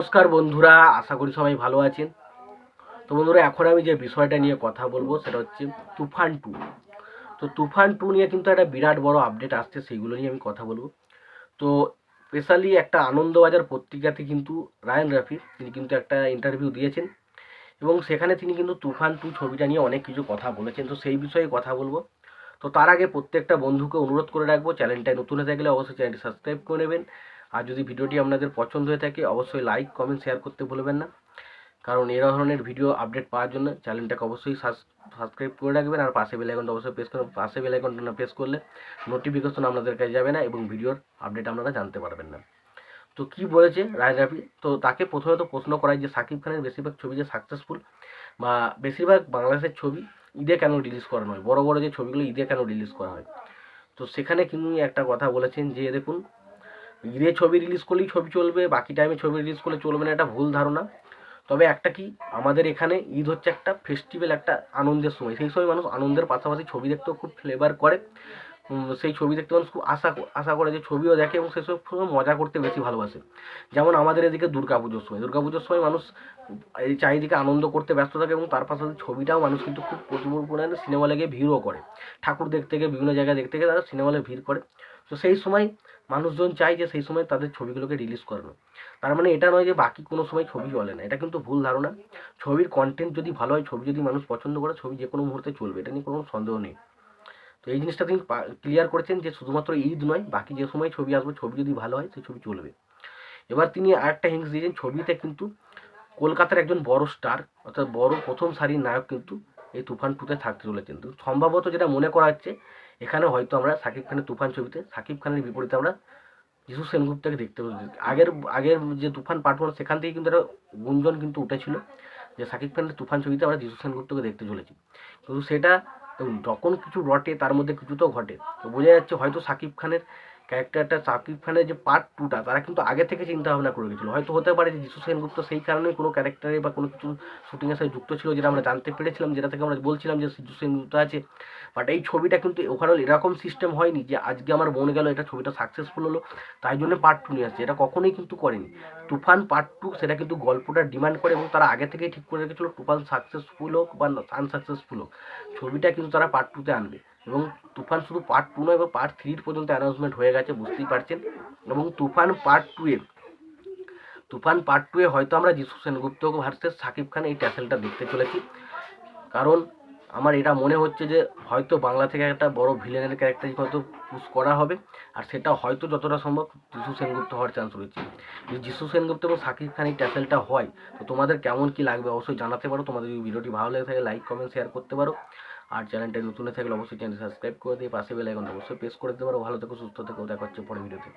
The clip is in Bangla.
নমস্কার বন্ধুরা, আশা করি সবাই ভালো আছেন। তো বন্ধুরা, এখন আমি যে বিষয়টা নিয়ে কথা বলব সেটা হচ্ছে তুফান টু। তো তুফান টু নিয়ে কিন্তু একটা বিরাট বড় আপডেট আসছে সেইগুলো নিয়ে আমি কথা বলব। তো স্পেশালি একটা আনন্দবাজার পত্রিকাতে কিন্তু রায়ন রাফি, তিনি কিন্তু একটা ইন্টারভিউ দিয়েছেন এবং সেখানে তিনি কিন্তু তুফান টু ছবিটা নিয়ে অনেক কিছু কথা বলেছেন। তো সেই বিষয়ে কথা বলব। তো তার আগে প্রত্যেকটা বন্ধুকে অনুরোধ করে রাখব চ্যানেলটায় নতুন হয়ে থাকলে অবশ্যই চ্যানেলটি সাবস্ক্রাইব করে নেবেন। আর যদি ভিডিওটি আপনাদের পছন্দ হয়ে থাকে, অবশ্যই লাইক কমেন্ট শেয়ার করতে ভুলবেন না। কারণ এই ধরনের ভিডিও আপডেট পাওয়ার জন্য চ্যানেলটাকে অবশ্যই সাবস্ক্রাইব করে রাখবেন আর পাশে বেলাইকনটা অবশ্যই প্রেস করবেন পাশে বেলাইকনটা প্রেস করলে নোটিফিকেশন আপনাদের কাছে যাবে না এবং ভিডিওর আপডেট আপনারা জানতে পারবেন না। তো কি বলেছে রায় রাফি? তো তাকে প্রথমে তো প্রশ্ন করায় যে সাকিব খানের বেশিরভাগ ছবি যে সাকসেসফুল বা বেশিরভাগ বাংলাদেশের ছবি ঈদে কেন রিলিজ করানো হয়? বড় বড় যে ছবিগুলো ঈদে কেন রিলিজ করা হয়? তো সেখানে কিন্তু একটা কথা বলেছেন যে, দেখুন ঈদে ছবি রিলিজ করলেই ছবি চলবে, বাকি টাইমে ছবি রিলিজ করলে চলবে না, এটা ভুল ধারণা। তবে একটা কি, আমাদের এখানে ঈদ হচ্ছে একটা ফেস্টিভ্যাল একটা আনন্দের সময়। সেই সময় মানুষ আনন্দের পাশাপাশি ছবি দেখতেও খুব ফ্লেভার করে। সেই ছবি দেখতে মানুষ খুব আশা আশা করে যে ছবিও দেখে এবং সেসব সময় মজা করতে বেশি ভালোবাসে। যেমন আমাদের এদিকে দুর্গা পুজোর সময়। দুর্গা পুজোর সময় মানুষ এই চারিদিকে আনন্দ করতে ব্যস্ত থাকে এবং তার পাশাপাশি ছবিটাও মানুষ কিন্তু খুব প্রচুর পরিমাণে সিনেমা লেগে ভিড়ও করে। ঠাকুর দেখতে গিয়ে, বিভিন্ন জায়গায় দেখতে গিয়ে তারা সিনেমা হলে ভিড় করে। তো সেই সময় মানুষজন চায় যে সেই সময় তাদের ছবিগুলোকে রিলিজ করানো। তার মানে এটা নয় যে বাকি কোনো সময় ছবি চলে না। এটা কিন্তু ভুল ধারণা। ছবির কন্টেন্ট যদি ভালো হয়, ছবি যদি মানুষ পছন্দ করে, ছবি যে কোনো মুহূর্তে চলবে। এটা নিয়ে কোনো সন্দেহ নেই। তো এই জিনিসটা তিনি ক্লিয়ার করেছেন যে শুধুমাত্র ঈদ নয়, বাকি যে সময় ছবি আসবে, ছবি যদি ভালো হয়, সেই ছবি চলবে। এবার তিনি আরেকটা হিংস দিয়েছেন, ছবিতে কিন্তু কলকাতার একজন বড় স্টার অর্থাৎ বড় প্রথম সারির নায়ক কিন্তু এই তুফান টুতে থাকতে চলেছেন। তো সম্ভবত যেটা মনে করা হচ্ছে, এখানে হয়তো আমরা সাকিব খানের তুফান ছবিতে, সাকিব খানের বিপরীতে আমরা যিশু সেনগুপ্তকে দেখতে পাচ্ছি আগের আগের যে তুফান ওয়ান সেখান থেকে কিন্তু একটা গুঞ্জন কিন্তু উঠেছিল যে সাকিব খানের তুফান ছবিতে আমরা যিশু সেনগুপ্তকে দেখতে চলেছি। কিন্তু সেটা দেখুন, যখন কিছু রটে তার মধ্যে কিছু তো ঘটে। তো বোঝা যাচ্ছে হয়তো সাকিব খানের ক্যারেক্টারটা সাকিব খানের যে পার্ট টুটা তারা কিন্তু আগে থেকে চিন্তা ভাবনা করে গেছিল হয়তো হতে পারে যে যিশু সেনগুপ্ত সেই কারণেই কোনো ক্যারেক্টারে বা কোনো কিছু শুটিংয়ের সাথে যুক্ত ছিল যেটা আমরা জানতে পেরেছিলাম, যেটা থেকে আমরা বলছিলাম যে যিশু সেনগুপ্ত আছে। বাট এই ছবিটা কিন্তু ওভারঅল এরকম সিস্টেম হয়নি যে আজকে আমার মনে গেল, এটা ছবিটা সাকসেসফুল হলো, তাই জন্য পার্ট টু নিয়ে আসছে। এটা কখনোই কিন্তু করেনি। তুফান পার্ট টু সেটা কিন্তু গল্পটা ডিমান্ড করে এবং তারা আগে থেকেই ঠিক করে রেখেছিল, তুফান সাকসেসফুল হোক বা আনসাকসেসফুল হোক। ছবিটা কিন্তু তারা পার্ট টুতে আনবে। এবং তুফান শুধু পার্ট টু নয় এবং পার্ট থ্রির পর্যন্ত অ্যানাউন্সমেন্ট হয়ে গেছে, বুঝতেই পারছেন। এবং তুফান পার্ট টু এর তুফান পার্ট টু এ হয়তো আমরা যিশু সেনগুপ্ত ভার্সেস সাকিব খান এই ট্যাসেলটা দেখতে চলেছি। কারণ আমার এটা মনে হচ্ছে যে হয়তো বাংলা থেকে একটা বড় ভিলেনের ক্যারেক্টার হয়তো পুশ করা হবে। আর সেটা হয়তো যতটা সম্ভব যিশু সেনগুপ্ত হওয়ার চান্স রয়েছে। যদি যিশু সেনগুপ্ত এবং সাকিব খান এই ট্যাসেলটা হয়, তো তোমাদের কেমন কি লাগবে অবশ্যই জানাতে পারো। তোমাদের যদি ভিডিওটি ভালো লেগে থাকে লাইক কমেন্ট শেয়ার করতে পারো। আর চ্যানেলটা নতুন থাকলে অবশ্যই চ্যানেল সাবস্ক্রাইব করে দিয়ে পাশে বেল আইকনটা অবশ্যই প্রেস করে দিতে পারো। ভালো থেকো, সুস্থ থেকো, দেখা হচ্ছে পরে ভিডিওতে